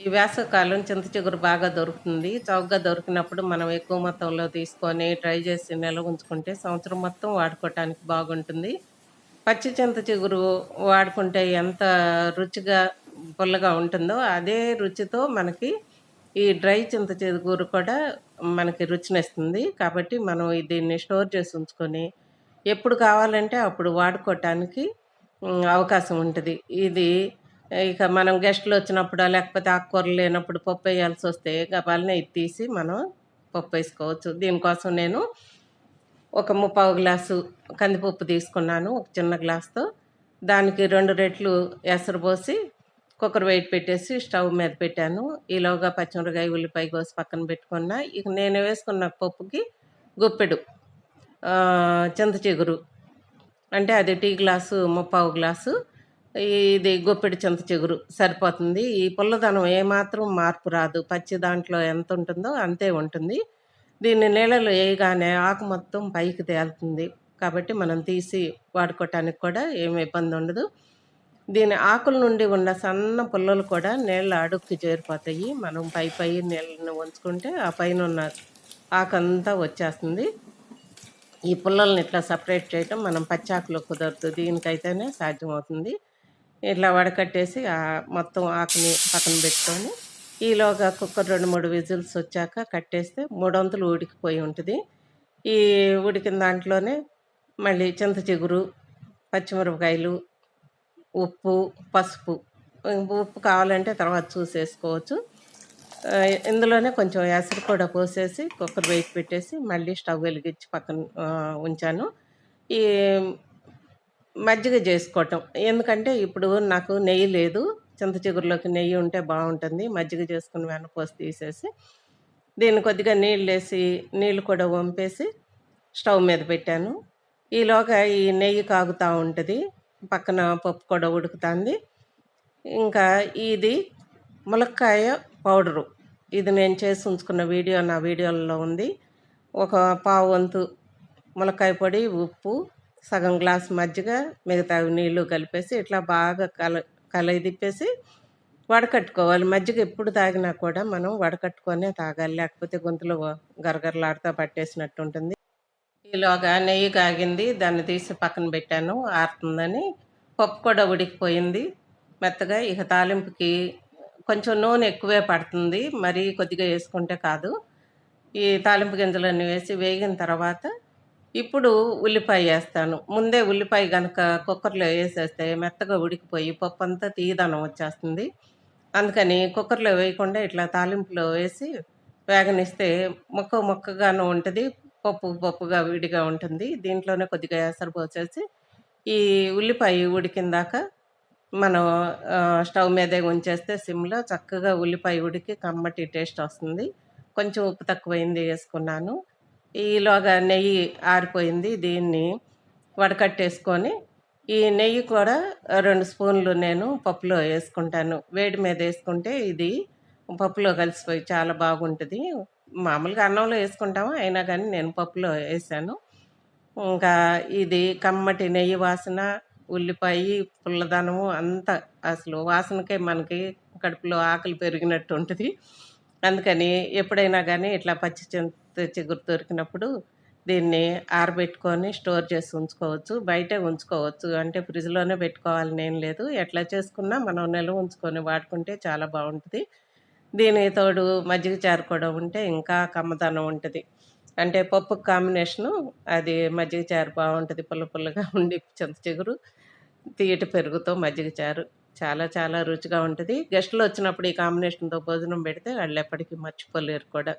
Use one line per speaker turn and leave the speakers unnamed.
ఈ వేసవికాలం చింత చిగురు బాగా దొరుకుతుంది. చౌకగా దొరికినప్పుడు మనం ఎక్కువ మొత్తంలో తీసుకొని ట్రై చేసి నిల్వ ఉంచుకుంటే సంవత్సరం మొత్తం వాడుకోవటానికి బాగుంటుంది. పచ్చి చింత చిగురు వాడుకుంటే ఎంత రుచిగా, పుల్లగా ఉంటుందో అదే రుచితో మనకి ఈ డ్రై చింత చిగురు కూడా మనకి రుచినిస్తుంది. కాబట్టి మనం దీన్ని స్టోర్ చేసి ఉంచుకొని ఎప్పుడు కావాలంటే అప్పుడు వాడుకోవటానికి అవకాశం ఉంటుంది ఇది ఇక మనం గెస్టులు వచ్చినప్పుడు లేకపోతే ఆకుకూరలు లేనప్పుడు పప్పు వేయాల్సి గబాలన ఇది తీసి మనం పప్పు వేసుకోవచ్చు దీనికోసం నేను ఒక ముప్పావు గ్లాసు కందిపప్పు తీసుకున్నాను ఒక చిన్న గ్లాస్‌తో. దానికి రెండు రెట్లు ఎసరు పోసి కుక్కర్ వెయిట్ పెట్టేసి స్టవ్ మీద పెట్టాను. ఈలోగా పచ్చిమిరకాయ ఉల్లిపాయ కోసి పక్కన పెట్టుకున్నా. ఇక నేను వేసుకున్న పప్పుకి గుప్పెడు చింత చిగురు. అంటే అది టీ గ్లాసు ముప్పావు గ్లాసు. ఇది గుప్పెడు చింత చిగురు సరిపోతుంది. ఈ పుల్లదనం ఏమాత్రం మార్పు రాదు. పచ్చి దాంట్లో ఎంత ఉంటుందో అంతే ఉంటుంది. దీన్ని నీళ్ళలో వేయగానే ఆకు మొత్తం పైకి తేలుతుంది. కాబట్టి మనం తీసి వాడుకోవటానికి కూడా ఏమి ఇబ్బంది ఉండదు. దీని ఆకుల నుండి ఉన్న సన్న పుల్లలు కూడా నీళ్ళ అడుక్కి చేరిపోతాయి. మనం పై పై నీళ్ళని ఉంచుకుంటే ఆ పైనున్న ఆకంతా వచ్చేస్తుంది. ఈ పుల్లల్ని ఇట్లా సపరేట్ చేయటం మనం పచ్చాకులో కుదరదు. దీనికైతేనే సాధ్యమవుతుంది. ఇట్లా వడకట్టేసి మొత్తం ఆకుని పక్కన పెట్టుకొని ఈలోగా కుక్కర్ 2, 3 విజిల్స్ వచ్చాక కట్టేస్తే మూడొంతులు ఉడికిపోయి ఉంటుంది ఈ ఉడికిన దాంట్లోనే మళ్ళీ చింత చిగురు, పచ్చిమిరపకాయలు, ఉప్పు, పసుపు. ఉప్పు కావాలంటే తర్వాత చూసేసుకోవచ్చు. ఇందులోనే కొంచెం ఎసరు కూడా పోసేసి కుక్కర్ వెయిట్ పెట్టేసి మళ్ళీ స్టవ్ వెలిగించి పక్కన ఉంచాను. ఈ మజ్జిగ చేసుకోవటం. ఎందుకంటే ఇప్పుడు నాకు నెయ్యి లేదు. చింత చిగురులోకి నెయ్యి ఉంటే బాగుంటుంది మజ్జిగ చేసుకుని వెన్నపూస తీసేసి దీన్ని కొద్దిగా నీళ్ళేసి నీళ్ళు కూడా వంపేసి స్టవ్ మీద పెట్టాను. ఈలోగా ఈ నెయ్యి కాగుతూ ఉంటుంది పక్కన పప్పు కూడా ఉడుకుతుంది ఇంకా ఇది ములక్కాయ పౌడరు. ఇది నేను చేసి ఉంచుకున్న వీడియో నా వీడియోలలో ఉంది. ఒక పావు వంతు ములక్కాయ పొడి, ఉప్పు, సగం గ్లాస్ మజ్జిగ, మిగతా నీళ్ళు కలిపేసి ఇట్లా బాగా కల కలయదిప్పేసి వడకట్టుకోవాలి. మజ్జిగ ఎప్పుడు తాగినా కూడా మనం వడకట్టుకొనే తాగాలి. లేకపోతే గొంతులో గరగరలాడుతూ పట్టేసినట్టు ఉంటుంది. ఈలోగా నెయ్యి కాగింది. దాన్ని తీసి పక్కన పెట్టాను ఆరుతుందని. పప్పు కూడా ఉడికిపోయింది మెత్తగా. ఇక తాలింపుకి కొంచెం నూనె ఎక్కువే పడుతుంది. మరీ కొద్దిగా వేసుకుంటే కాదు. ఈ తాలింపు గింజలన్నీ వేసి వేగిన తర్వాత ఇప్పుడు ఉల్లిపాయ వేస్తాను ముందే ఉల్లిపాయ కనుక కుక్కర్‌లో వేసేస్తే మెత్తగా ఉడికిపోయి పప్పు అంతా తీయదనం వచ్చేస్తుంది. అందుకని కుక్కర్‌లో వేయకుండా ఇట్లా తాలింపులో వేసి వేగనిస్తే ముక్క మొక్కగాను ఉంటుంది పప్పు పప్పుగా విడిగా ఉంటుంది. దీంట్లోనే కొద్దిగా ఎసరు పోసేసి ఈ ఉల్లిపాయ ఉడికిందాక మనం స్టవ్ మీదే ఉంచేస్తే సిమ్‌లో చక్కగా ఉల్లిపాయ ఉడికి కమ్మటి టేస్ట్ వస్తుంది. కొంచెం ఉప్పు తక్కువైంది వేసుకున్నాను ఈలోగా నెయ్యి ఆరిపోయింది. దీన్ని వడకట్టేసుకొని. ఈ నెయ్యి కూడా రెండు స్పూన్లు నేను పప్పులో వేసుకుంటాను. వేడి మీద వేసుకుంటే ఇది పప్పులో కలిసిపోయి చాలా బాగుంటుంది. మామూలుగా అన్నంలో వేసుకుంటాము? అయినా కానీ నేను పప్పులో వేసాను. ఇంకా ఇది కమ్మటి నెయ్యి వాసన, ఉల్లిపాయ పుల్లదనము అంతా అసలు వాసనకే మనకి కడుపులో ఆకలి పెరిగినట్టు ఉంటుంది. అందుకని ఎప్పుడైనా కానీ ఇట్లా పచ్చి చిగురు దొరికినప్పుడు దీన్ని ఆరబెట్టుకొని స్టోర్ చేసి ఉంచుకోవచ్చు. బయటే ఉంచుకోవచ్చు. అంటే ఫ్రిడ్జ్‌లోనే పెట్టుకోవాలని ఏం లేదు. ఎట్లా చేసుకున్నా మనం నిల్వ ఉంచుకొని వాడుకుంటే చాలా బాగుంటుంది దీని తోడు మజ్జిగ చారు కూడా ఉంటే ఇంకా కమ్మదనం ఉంటుంది అంటే పప్పు కాంబినేషను అది మజ్జిగ చారు బాగుంటుంది పుల్ల పుల్లగా ఉండి చింత చిగురు, తీయటి పెరుగుతో మజ్జిగ చారు. చాలా చాలా రుచిగా ఉంటుంది గెస్టులు వచ్చినప్పుడు ఈ కాంబినేషన్‌తో భోజనం పెడితే వాళ్ళు ఎప్పటికీ మర్చిపోలేరు కూడా.